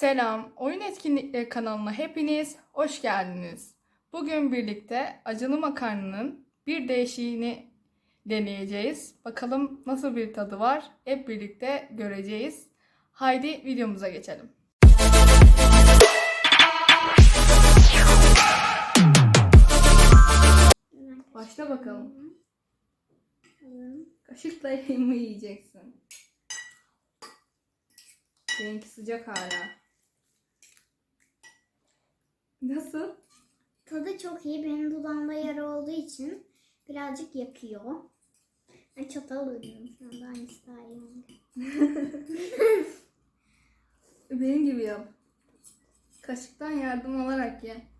Selam, Oyun Etkinlikleri kanalına hepiniz hoş geldiniz. Bugün birlikte acılı makarnanın bir değişiğini deneyeceğiz. Bakalım nasıl bir tadı var? Hep birlikte göreceğiz. Haydi videomuza geçelim. Başla bakalım. Kaşıkla mı yiyeceksin? Benimki sıcak hala. Nasıl? Tadı çok iyi. Benim dudağımda yara olduğu için birazcık yakıyor. Ben çatal uyuyorum şu anda. Hangisi daha iyi? Benim gibi yap. Kaşıktan yardım alarak ye.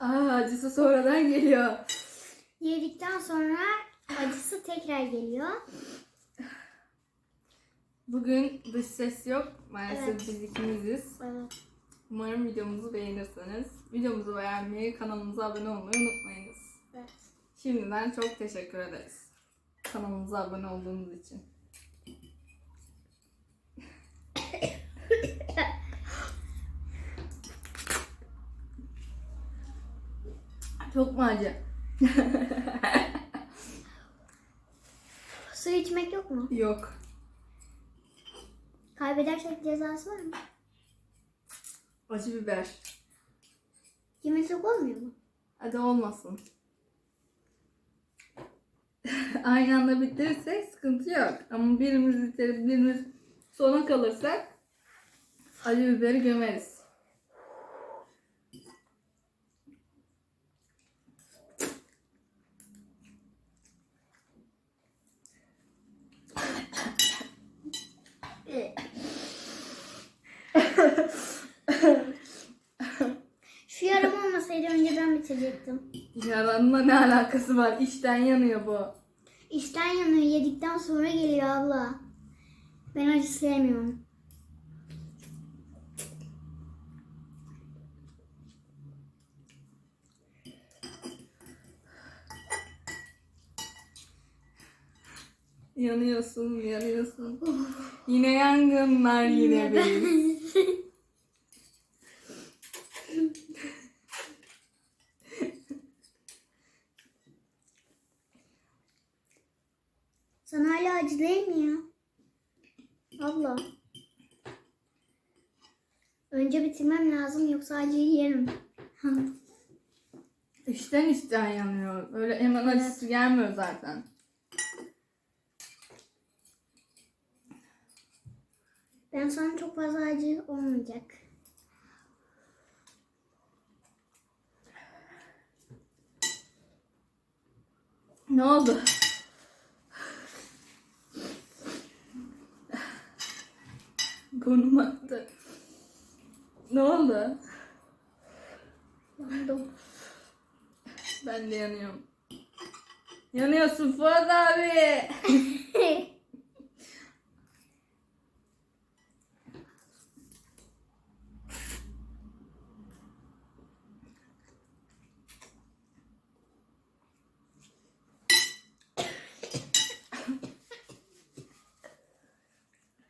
Aa, acısı sonradan geliyor. Yedikten sonra acısı tekrar geliyor. Bugün dış ses yok. Maalesef Evet. biz ikimiziz. Evet. Umarım videomuzu beğenirsiniz. Videomuzu beğenmeyi, kanalımıza abone olmayı unutmayınız. evet. Şimdiden çok teşekkür ederiz. Kanalımıza abone olduğunuz için. Çok mu acı? Su içmek yok mu? Yok. Kaybedersek cezası var mı? Acı biber. Yemesek olmuyor mu? Hadi olmasın. Aynı anda bitirirsek sıkıntı yok. Ama birimiz bitirip birimiz sona kalırsak acı biberi gömeriz. Bitirecektim. Yalanla ne alakası var? İçten yanıyor bu. İşten yanıyor. Yedikten sonra geliyor abla. Ben acı sevmiyorum. Yanıyorsun, yanıyorsun. Yine yangınlar yine biz. Sana hala acı değil mi ya? Abla. Önce bitirmem lazım yoksa acıyı yerim. İçten içten yanıyor. Öyle hemen acısı gelmiyor zaten. ben sonra çok fazla acı olmayacak. Ne oldu? Yandım. Ben de yanıyorum. Yanıyorsun Fuat abi.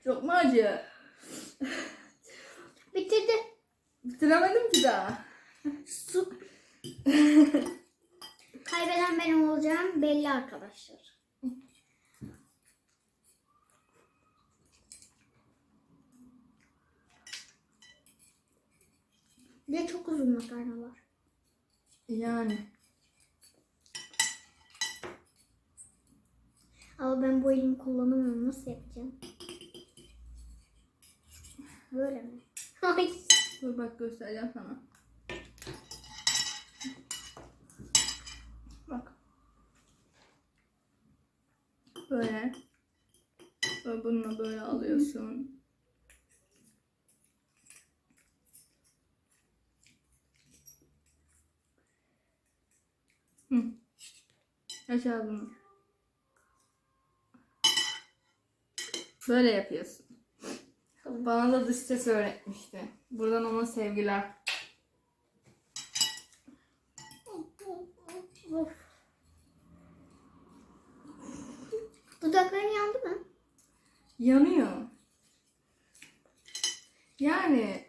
Çok mu acı? Bitirdi. Bitiremedim ki daha. Su. Kaybeden ben olacağım belli arkadaşlar. Bir de çok uzun makarnalar. Yani. Ama ben bu elimi kullanamıyorum. Nasıl yapacağım? Böyle mi? Ay. Dur bak göstereceğim sana. Bak. Böyle. Böyle bununla böyle alıyorsun. Hı. Aç ağzını. Böyle yapıyorsun. Bana da dış ses öğretmişti. Buradan ona sevgiler. Dudakların yandı mı? Yanıyor. Yani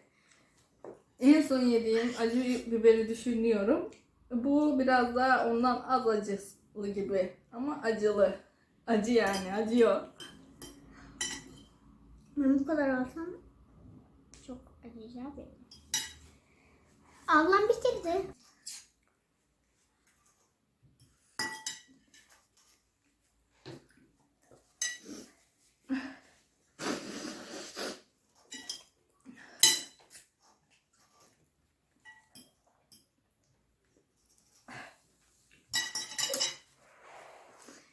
en son yediğim acı biberi düşünüyorum. Bu biraz daha ondan az acılı gibi. Ama acılı. Acı yani acıyor. Ben bu kadar alsam çok acıyacak benim. Ablam bitirdi.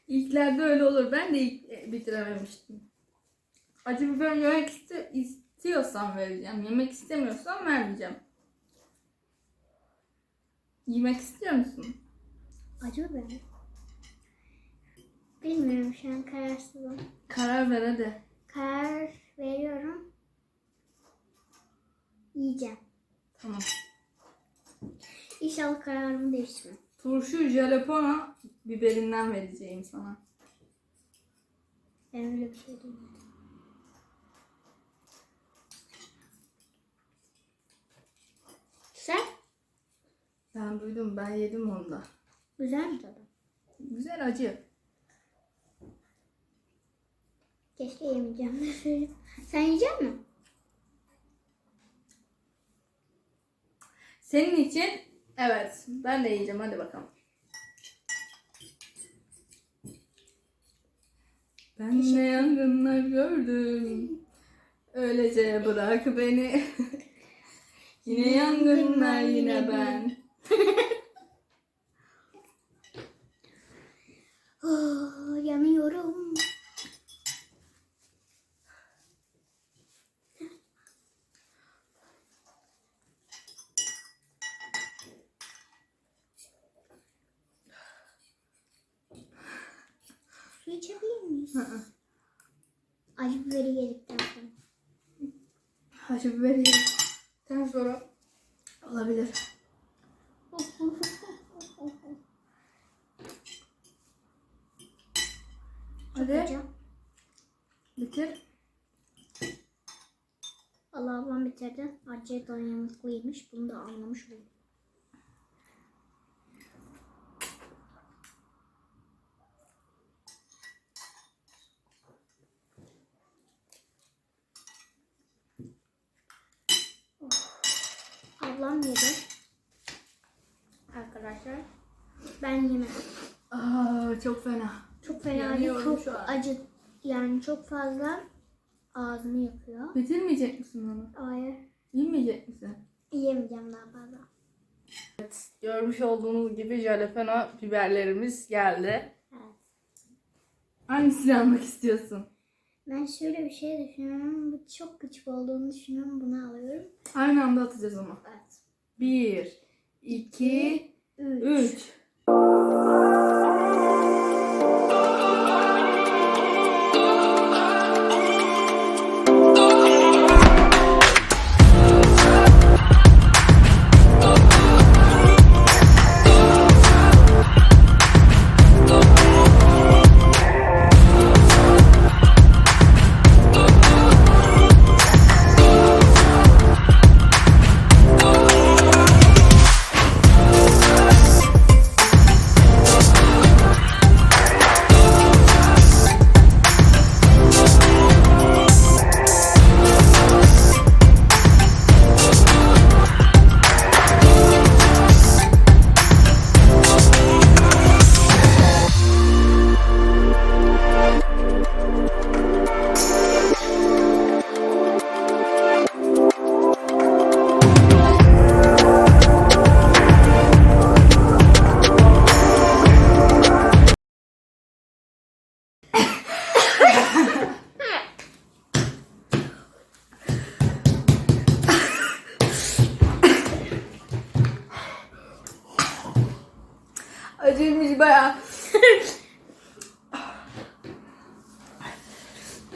İlklerde öyle olur. Ben de ilk e, bitirememiştim. Acı biber yemek iste- istiyorsam vereceğim. Yemek istemiyorsam vermeyeceğim. Yemek istiyor musun? Acı mı? Bilmiyorum şu an kararsızım. Karar ver hadi. Karar veriyorum. Yiyeceğim. Tamam. İnşallah kararımı değiştirmem. Turşu jalapeno biberinden vereceğim sana. Ben öyle bir şey duymadım. Güzel. Ben duydum ben yedim onda. Güzel mi tadı? Güzel acı. Keşke yemeyeceğim deseydim. Sen yiyecek misin? Senin için evet ben de yiyeceğim hadi bakalım. Ben ne yangınlar gördüm. Öylece bırak beni. yine yangınlar yine ben. Oh, yanıyorum. Su içebilir miyiz? Hı hı. Acı biberi yedikten sonra. Acı biberi yedikten sonra olabilir. Hadi Acı. bitir. Allah ablam bitirdi. Acıya dayanıklıymış. Bunu da anlamış oldum. Ablam yedi. Arkadaşlar. Ben yemedim. Aa, çok fena. Çok fena değil. Yanıyorum Çok şu an. acı. Yani çok fazla ağzımı yakıyor. Bitirmeyecek misin onu? Hayır. Yemeyecek misin? Yiyemeyeceğim daha fazla. Görmüş olduğunuz gibi jalapeno biberlerimiz geldi. Evet. Hangisini almak istiyorsun? Ben şöyle bir şey düşünüyorum. Bu çok küçük olduğunu düşünüyorum. Bunu alıyorum. Aynı anda atacağız ama. Evet. Bir, iki, Üç. üç.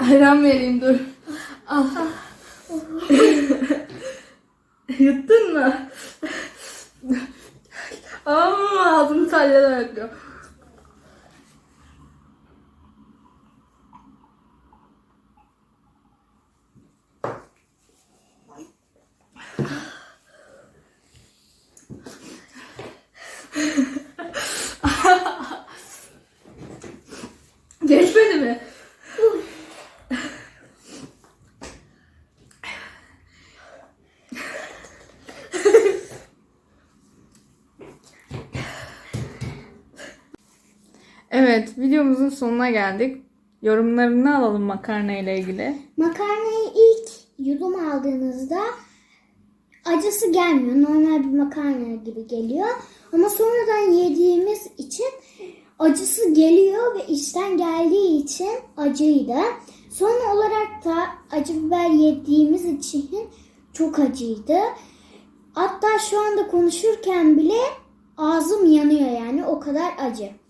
Ayran vereyim dur. Al. Yuttun mu? Aa, ağzım salyalar akıyor. Geçmedi mi? Evet, videomuzun sonuna geldik. Yorumlarını alalım makarna ile ilgili. Makarnayı ilk yudum aldığınızda acısı gelmiyor. Normal bir makarna gibi geliyor. Ama sonradan yediğimiz için acısı geliyor ve içten geldiği için acıydı. Son olarak da acı biber yediğimiz için çok acıydı. Hatta şu anda konuşurken bile ağzım yanıyor yani o kadar acı.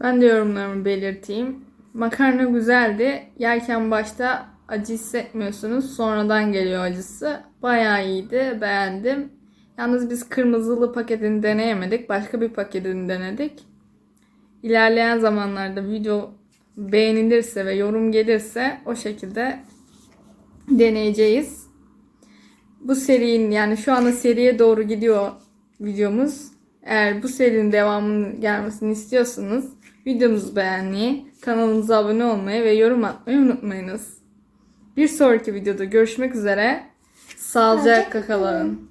Ben de yorumlarımı belirteyim. Makarna güzeldi. Yerken başta acı hissetmiyorsunuz. Sonradan geliyor acısı. Bayağı iyiydi. Beğendim. Yalnız biz kırmızılı paketini deneyemedik. Başka bir paketini denedik. İlerleyen zamanlarda video beğenilirse ve yorum gelirse o şekilde deneyeceğiz. Bu serinin yani şu anda seriye doğru gidiyor videomuz. Eğer bu serinin devamının gelmesini istiyorsanız videomuzu beğenmeyi, kanalımıza abone olmayı ve yorum atmayı unutmayınız. Bir sonraki videoda görüşmek üzere. Sağlıcakla kalın.